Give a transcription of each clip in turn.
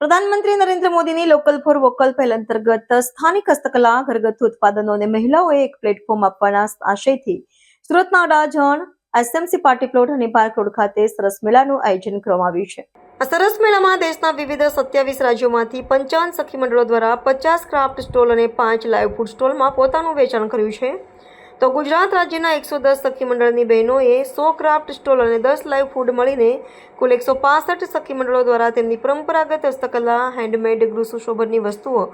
પ્રધાનમંત્રી નરેન્દ્ર મોદીની local for vocal પહેલ અંતર્ગત સ્થાનિક હસ્તકલા, ઘરગથ્થુ ઉત્પાદનો અને મહિલાઓએ એક પ્લેટફોર્મ આપવાના આશયથી સુરતના અડાજણ એસએમસી પાર્ટી પ્લોટ અને પાર્ક રોડ ખાતે સરસ મેળાનું આયોજન કરવામાં આવ્યું છે. આ સરસ મેળામાં દેશના વિવિધ સત્યાવીસ રાજ્યોમાંથી પંચાવન સખી મંડળો દ્વારા પચાસ ક્રાફ્ટ સ્ટોલ અને પાંચ લાઇવ ફૂડ સ્ટોલમાં પોતાનું વેચાણ કર્યું છે. તો ગુજરાત રાજ્યના એકસો દસ સખી મંડળની બહેનોએ સો ક્રાફ્ટ સ્ટોલ અને દસ લાઈવ ફૂડ મળીને કુલ એકસો પાસઠ સખી મંડળો દ્વારા તેમની પરંપરાગત હસ્તકલા હેન્ડમેડ ગૃહ સુશોભનની વસ્તુઓ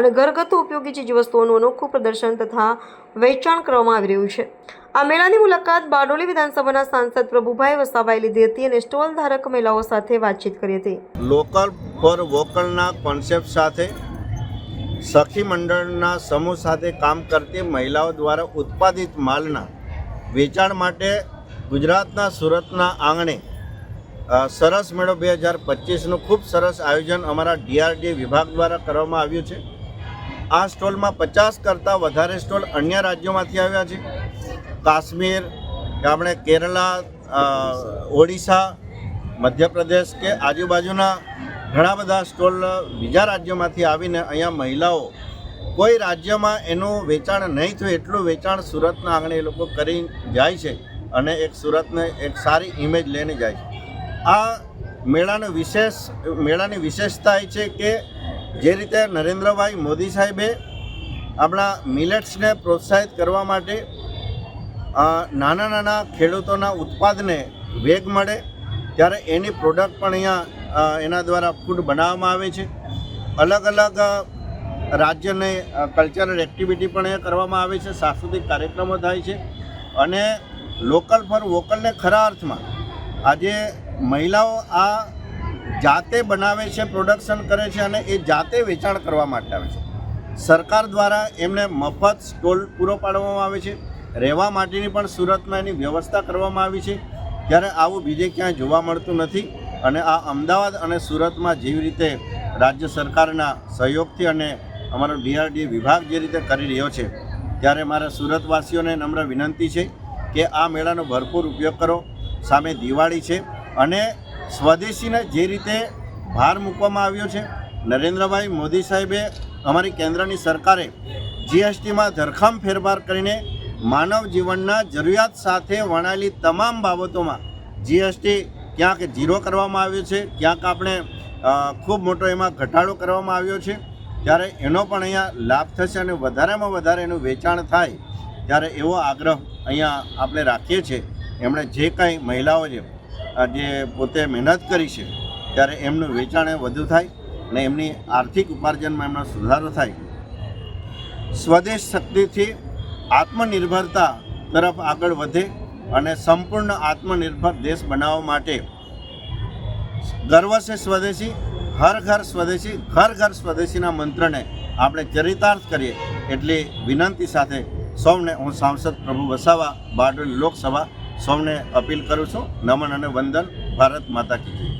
અને ઘરગથ્થુ ઉપયોગી ચીજવસ્તુઓનું અનોખું પ્રદર્શન તથા વેચાણ કરવામાં આવી રહ્યું છે. આ મેળાની મુલાકાત બારડોલી વિધાનસભાના સાંસદ પ્રભુભાઈ વસાવાએ લીધી હતી અને સ્ટોલ ધારક મહિલાઓ સાથે વાતચીત કરી હતી. લોકલ ફોર વોકલના કોન્સેપ્ટ સાથે સખી મંડળના સમૂહ સાથે કામ કરતી મહિલાઓ દ્વારા ઉત્પાદિત માલના વેચાણ માટે ગુજરાતના સુરતના આંગણે સરસ મેળો બે હજાર પચીસનું ખૂબ સરસ આયોજન અમારા ડીઆરડી વિભાગ દ્વારા કરવામાં આવ્યું છે. આ સ્ટોલમાં પચાસ કરતાં વધારે સ્ટોલ અન્ય રાજ્યોમાંથી આવ્યા છે. કાશ્મીર, આપણે કેરલા ઓડિશા, મધ્યપ્રદેશ કે આજુબાજુના ઘણા બધા સ્ટોલ બીજા રાજ્યોમાંથી આવીને અહીંયા મહિલાઓ કોઈ રાજ્યમાં એનું વેચાણ નહીં થયું, એટલું વેચાણ સુરતના આંગણે એ લોકો કરી જાય છે અને એક સુરતને એક સારી ઇમેજ લઈને જાય છે. આ મેળાનો વિશેષ, મેળાની વિશેષતા એ છે કે જે રીતે નરેન્દ્રભાઈ મોદી સાહેબે આપણા મિલેટ્સને પ્રોત્સાહિત કરવા માટે નાના નાના ખેડૂતોના ઉત્પાદને વેગ મળે, ત્યારે એની પ્રોડક્ટ પણ અહીંયા એના દ્વારા ફૂડ બનાવવામાં આવે છે. અલગ અલગ રાજ્યને કલ્ચરલ એક્ટિવિટી પણ એ કરવામાં આવે છે. સાંસ્કૃતિક કાર્યક્રમો થાય છે. અને લોકલ ફોર વોકલને ખરા અર્થમાં આજે મહિલાઓ આ જાતે બનાવે છે પ્રોડક્શન કરે છે અને એ જાતે વેચાણ કરવા માટે આવે છે. સરકાર દ્વારા એમને મફત સ્ટોલ પૂરો પાડવામાં આવે છે. રહેવા માટેની પણ સુરતમાં એની વ્યવસ્થા કરવામાં આવી છે. ત્યારે આવું બીજે ક્યાંય જોવા મળતું નથી. અને આ અમદાવાદ અને સુરતમાં જેવી રીતે રાજ્ય સરકારના સહયોગથી અને અમારો ડીઆરડી વિભાગ જે રીતે કરી રહ્યો છે, ત્યારે મારા સુરતવાસીઓને નમ્ર વિનંતી છે કે આ મેળાનો ભરપૂર ઉપયોગ કરો. સામે દિવાળી છે અને સ્વદેશીને જે રીતે ભાર મૂકવામાં આવ્યો છે, નરેન્દ્રભાઈ મોદી સાહેબે અમારી કેન્દ્રની સરકારે જીએસટીમાં ધરખમ ફેરફાર કરીને માનવ જીવનના જરૂરિયાત સાથે વણાયેલી તમામ બાબતોમાં જીએસટી ક્યાંક ઝીરો કરવામાં આવ્યો છે, ક્યાંક આપણે ખૂબ મોટો એમાં ઘટાડો કરવામાં આવ્યો છે. ત્યારે એનો પણ અહીંયા લાભ થશે અને વધારેમાં વધારે એનું વેચાણ થાય, ત્યારે એવો આગ્રહ અહીંયા આપણે રાખીએ છીએ. એમણે જે કાંઈ મહિલાઓ છે જે પોતે મહેનત કરી છે, ત્યારે એમનું વેચાણ વધુ થાય અને એમની આર્થિક ઉપાર્જનમાં એમનો સુધારો થાય. સ્વદેશ શક્તિથી આત્મનિર્ભરતા તરફ આગળ વધે અને સંપૂર્ણ આત્મનિર્ભર દેશ બનાવવા માટે ગર્વ છે સ્વદેશી, હર ઘર સ્વદેશી, ઘર ઘર સ્વદેશીના મંત્રને આપણે ચરિતાર્થ કરીએ એટલી વિનંતી સાથે સૌને હું સાંસદ પ્રભુ વસાવા, બારડોલી લોકસભા સૌને અપીલ કરું છું. નમન અને વંદન ભારત માતા કી